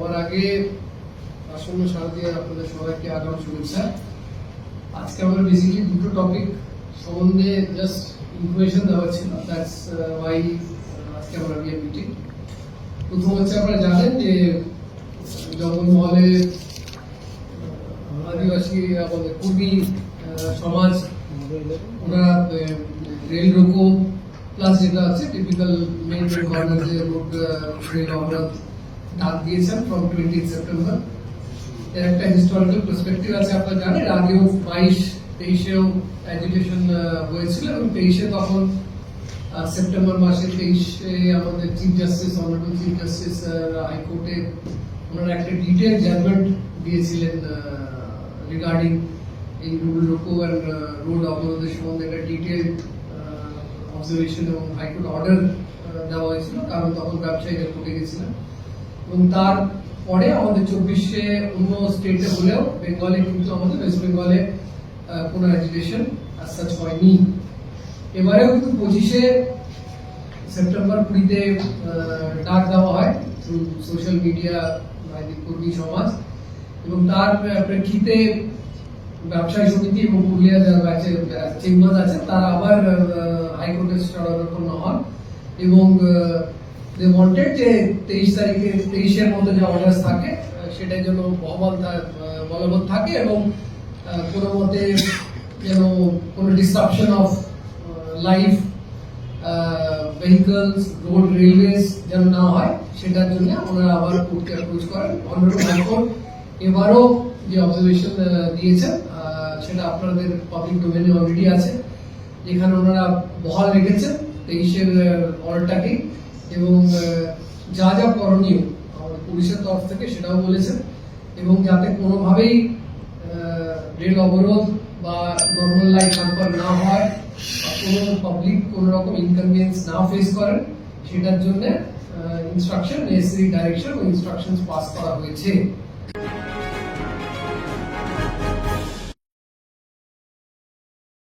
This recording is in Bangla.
সবার আগে আসন্ন শারদীয় আপনাদের সবাইকে আগাম শুভেচ্ছা। আজকে আমরা বেসিক্যালি দুটো টপিক সম্বন্ধে জাস্ট ইনফরমেশন দেওয়া ছিল। দ্যাটস ওয়াই আজকে আমরা বিয়ে মিটিং প্রথম হচ্ছে আপনারা জানেন যে জঙ্গলমহলে আদিবাসী, আমাদের কুর্মী সমাজ ওরা রেল রোকো প্লাস যেটা আছে টিপিক্যাল মেন গভর্নর যে রোড রেল অবরোধ ডাক দিয়েছেন ফ্রম টোয়েন্টি সেপ্টেম্বর একটা হিস্টোরিক্যাল পার্সপেক্টিভ আছে, আপনারা জানেন, আগেও বাইশ, তেইশেও এডুকেশন হয়েছিল এবং তেইশে তখন সেপ্টেম্বর মাসে তেইশে আমাদের chief justice honourable chief justice হাইকোর্টে ওনারা একটা ডিটেল জাজমেন্ট দিয়েছিলেন রিগার্ডিং এই রুল রোকো অ্যান্ড রোড অবরোধের সম্বন্ধে একটা ডিটেল অবজারভেশন এবং হাইকোর্ট অর্ডার দেওয়া হয়েছিল। কারণ তখন ব্যবসায়ীরা কোর্টে গেছিলেন। এবং তার পরে আমাদের চব্বিশে অন্য স্টেটে হলেও বেঙ্গলে কিন্তু আমাদের ওয়েস্ট বেঙ্গলে কোনো এডুকেশন সাচ হয়নি। এবারেও কিন্তু পঁচিশে সেপ্টেম্বর কুড়িতে ডাক দেওয়া হয় থ্রু সোশ্যাল মিডিয়া কর্মী সমাজ। এবং তার প্রেক্ষিতে ব্যবসায়ী সমিতি এবং পুরুলিয়া চেম্বার আছে তারা আবার হাইকোর্টে শরণাপন্ন হন এবং দে ওয়ান্টেড যে তেইশ তারিখে, তেইশের মতো যে অর্ডার থাকে সেটাই যেন বহবল বলবৎ থাকে এবং কোনো মতে যেন কোনো disruption of life vehicles road railways যেন না হয়, সেটার জন্য ওনারা আবার কোর্টকে অ্যাপ্রোচ করেন। অনারেবল হাইকোর্ট এবারও যে অবজারভেশন দিয়েছেন সেটা আপনাদের পাবলিক ডোমেনে অলরেডি আছে, যেখানে ওনারা বহাল রেখেছেন তেইশের অর্ডারটাকে এবং যা যা করণীয় আমাদের পুলিশের তরফ থেকে সেটাও বলেছেন এবং যাতে কোনোভাবেই রেল অবরোধ বা নর্মাল লাইফ হ্যাম্পার না হয় বা কোনো পাবলিক কোনো রকম ইনকনভিয়েন্স না ফেস করেন, সেটার জন্য ইনস্ট্রাকশন নেসেসারি ডাইরেকশন ও ইনস্ট্রাকশন পাস করা হয়েছে।